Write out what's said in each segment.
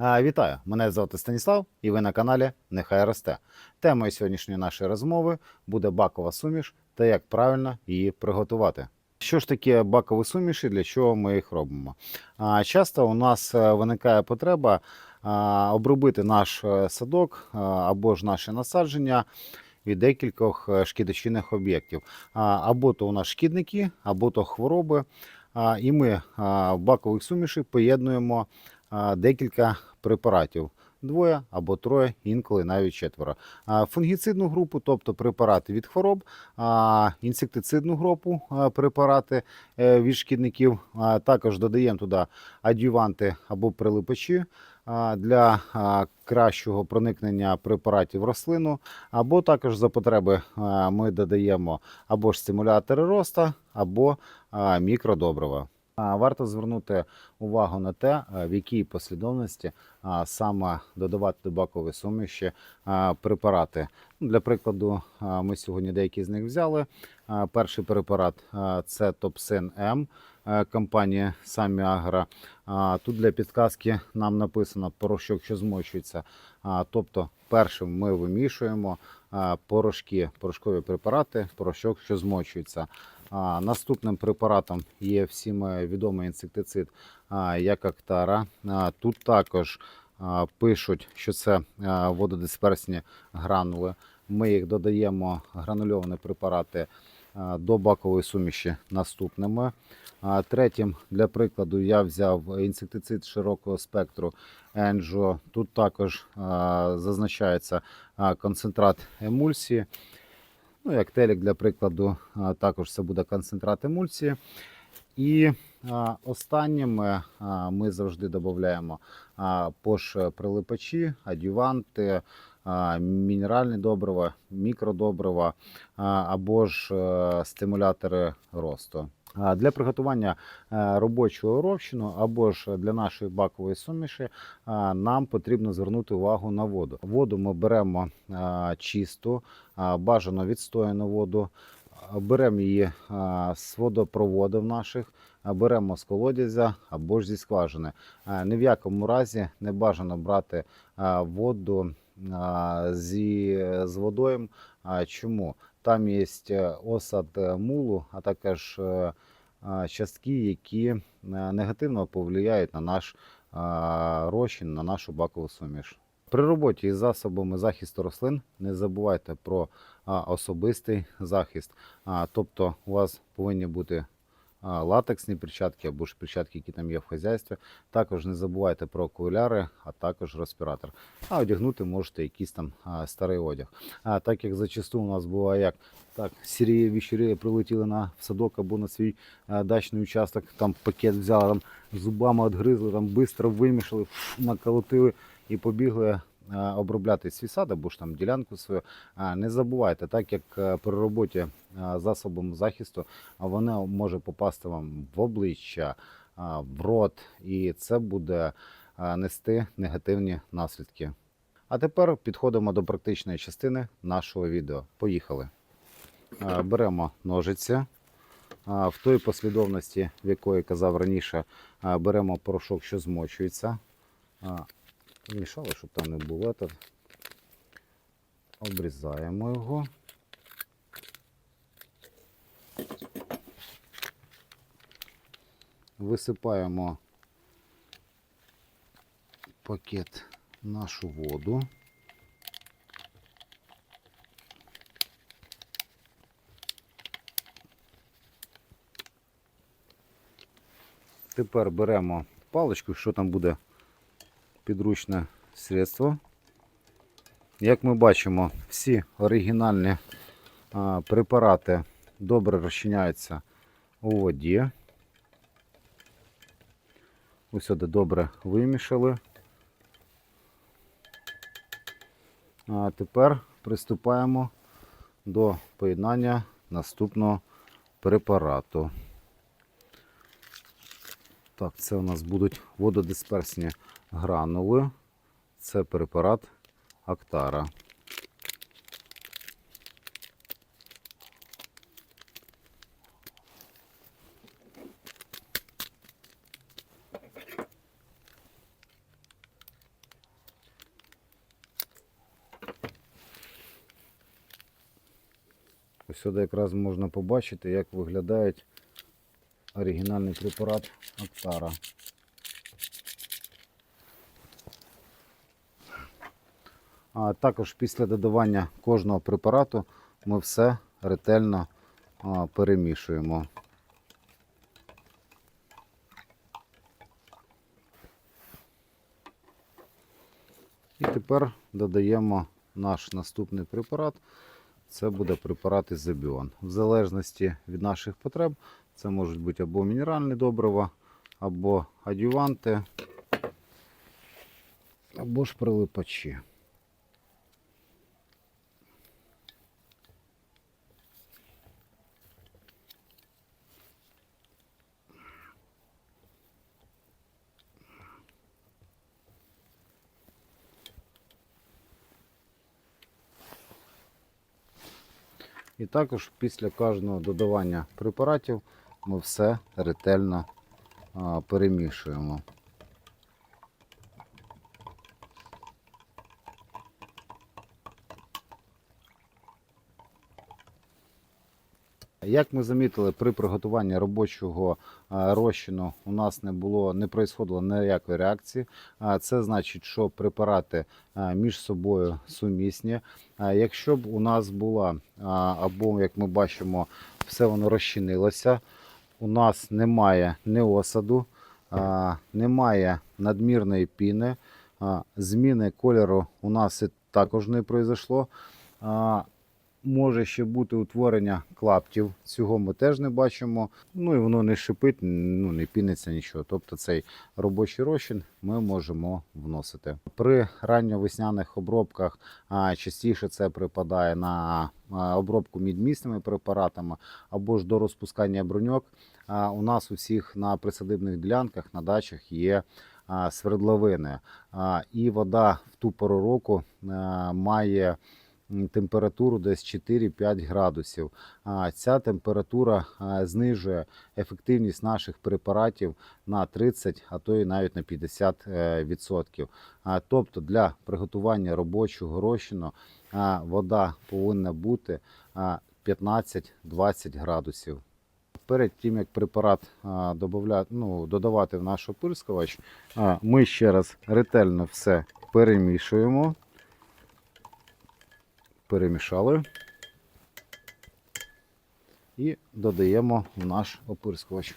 Вітаю! Мене звати Станіслав, і ви на каналі Нехай росте. Темою сьогоднішньої нашої розмови буде бакова суміш та як правильно її приготувати. Що ж таке бакові суміші, для чого ми їх робимо? Часто у нас е, виникає потреба обробити наш е, садок або ж наше насадження від декількох е, шкідочинних об'єктів. Або то у нас шкідники, або то хвороби. І ми в бакових суміші поєднуємо декілька препаратів. Двоє або троє, інколи навіть четверо. Фунгіцидну групу, тобто препарати від хвороб, інсектицидну групу, препарати е, від шкідників. Також додаємо туди адюванти або прилипачі для кращого проникнення препаратів в рослину, або також за потреби ми додаємо або ж стимулятори росту, або мікродобрива. Варто звернути увагу на те, в якій послідовності саме додавати до бакової суміші препарати. Ну, Для прикладу, ми сьогодні деякі з них взяли. Перший препарат це Топсин М е, компанії Самі Агро. Тут для підказки нам написано порошок, що змочується. Тобто, першим ми вимішуємо порошки, порошкові препарати, порошок, що змочується. А, Наступним препаратом є всім відомий інсектицид а, як Актара. А, Тут також а, пишуть, що це а, вододисперсні гранули. Ми їх додаємо гранульовані препарати а, до бакової суміші наступними. А, Третім, для прикладу, я взяв інсектицид широкого спектру Енжо. Тут також а, зазначається а, концентрат емульсії. Ну, як телек, для прикладу, також це буде концентрат емульсії. І останніми ми завжди додаємо а, пош прилипачі, адюванти, мінеральні добрива, мікродобрива або ж е, стимулятори росту. Для приготування е, робочого розчину або ж для нашої бакової суміші нам потрібно звернути увагу на воду. Воду ми беремо чисту, бажано відстояну воду. Беремо її з водопроводів наших, беремо з колодязя або ж зі скважини. Ні в якому разі не бажано брати воду зі, з водою. Чому? Там є осад е, мулу, а також е, частки, які е, негативно повлияють на наш розчин, на нашу бакову суміш. При роботі із засобами захисту рослин не забувайте про особистий захист. Тобто у вас повинні бути латексні перчатки або ж перчатки, які там є в хазяйстві. Також не забувайте про окуляри, а також респіратор. А одягнути можете якийсь там старий одяг. А так як зачасту у нас буває як так, сірі віщурі прилетіли на садок або на свій дачний участок, там пакет взяли, там зубами відгризли, там швидко вимішали, наколотили і побігли обробляти свій сад або ж там ділянку свою. Не забувайте, так як е, при роботі е, засобом захисту а воно може попасти вам в обличчя, в рот, і це буде е, нести негативні наслідки. А тепер підходимо до практичної частини нашого відео. Поїхали. Беремо ножиці. В той послідовності, в якої казав раніше, беремо порошок, що змочується. А, щоб там не було. Этот. Обрізаємо його. Висипаємо пакет нашу воду. Тепер беремо паличку, що там буде підручне средство. Як ми бачимо, всі оригінальні препарати добре розчиняються у воді. Усюди добре вимішали. А тепер приступаємо до поєднання наступного препарату. Так, це у нас будуть вододисперсні гранули. Це препарат Актара. Ось сюди якраз можна побачити, як виглядають оригінальний препарат Актара. А також після додавання кожного препарату ми все ретельно перемішуємо. І тепер додаємо наш наступний препарат. Це буде препарат Ізобіон. В залежності від наших потреб, це можуть бути або мінеральні добрива, або адюванти, або ж прилипачі. І також після кожного додавання препаратів ми все ретельно перемішуємо. Як ми замітили, при приготуванні робочого розчину у нас не було, не происходило ніякої реакції. Це значить, що препарати між собою сумісні. Якщо б у нас була, або як ми бачимо, все воно розчинилося, у нас немає ні осаду, а, немає надмірної піни, зміни кольору у нас також не пройшло. А, Може ще бути утворення клаптів. Цього ми теж не бачимо. Ну і воно не шипить, ну не піниться нічого. Тобто цей робочий розчин ми можемо вносити. При ранньовесняних обробках а, частіше це припадає на обробку мідмісними препаратами або ж до розпускання бруньок. У нас у всіх на присадибних ділянках на дачах є свердловини. І вода в ту пору року має температуру десь 4-5 градусів. Ця температура знижує ефективність наших препаратів на 30, а то і навіть на 50 е, відсотків. А, Тобто для приготування робочого розчину вода повинна бути 15-20 градусів. Перед тим як препарат ну, додавати в наш опирскувач, ми ще раз ретельно все перемішуємо перемішали і додаємо в наш оприскувач.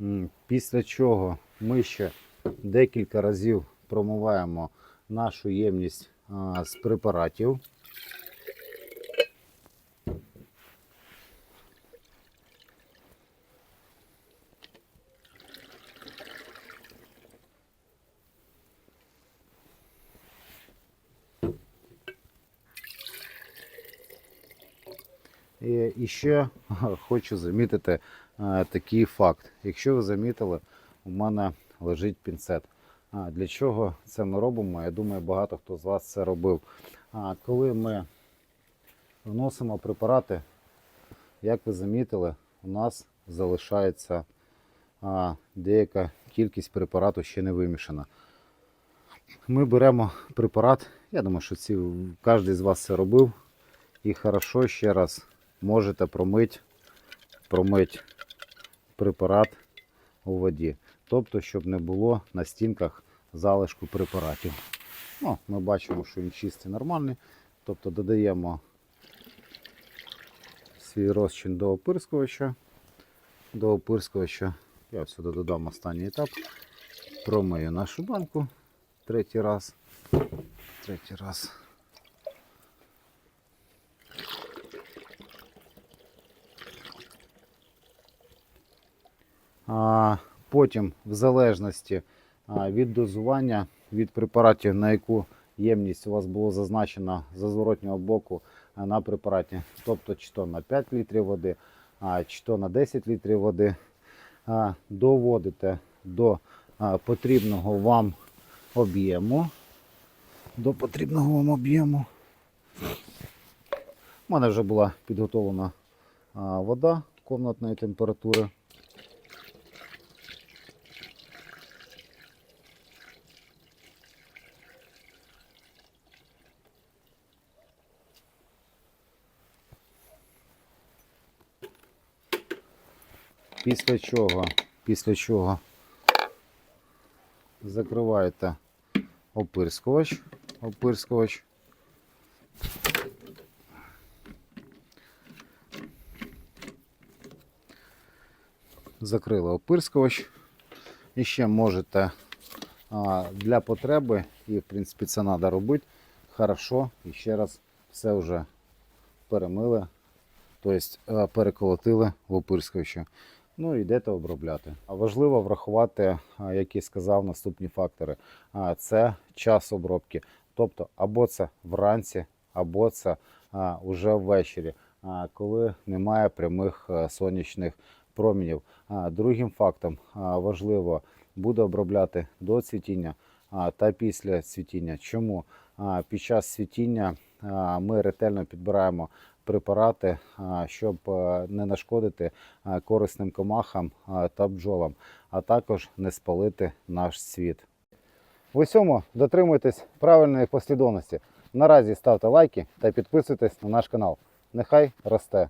М, Після чого ми ще декілька разів промиваємо нашу ємність з препаратів. І, ще хочу замітити е, такий факт. Якщо ви замітили, у мене лежить пінцет. Для чого це ми робимо? Я думаю, багато хто з вас це робив. Коли ми вносимо препарати, як ви замітили, у нас залишається деяка кількість препарату ще не вимішана. Ми беремо препарат, я думаю, що кожен з вас це робив. І хорошо ще раз можете промити, промити препарат у воді. Тобто, щоб не було на стінках залишку препаратів. Ну, ми бачимо, що він чистий, нормальний. Тобто додаємо свій розчин до опирскувача. До опирскувача я сюди додам останній етап. Промию нашу банку третій раз. Третій раз. Потім, в залежності від дозування, від препаратів, на яку ємність у вас було зазначено з зворотнього боку на препараті, тобто чи то на 5 літрів води, чи то на 10 літрів води, доводите до потрібного вам об'єму. До потрібного вам об'єму. У мене вже була підготовлена вода комнатної температури. Після чого, після чого закриваєте опирскувач, опирскувач. Закрили опирскувач. І ще можете для потреби, і в принципі це треба робити, хорошо. І ще раз все вже перемили, тобто переколотили в опирскувачі. Ну і йдете обробляти. А важливо врахувати, як я сказав, наступні фактори. Це час обробки. Тобто, або це вранці, або це а, уже ввечері, коли немає прямих сонячних промінів. Другим фактом важливо буде обробляти до цвітіння та після цвітіння. Чому? Під час цвітіння ми ретельно підбираємо препарати, щоб е, не нашкодити корисним комахам та бджолам, а також не спалити наш світ. В усьому дотримуйтесь правильної послідовності. Наразі ставте лайки та підписуйтесь на наш канал. Нехай росте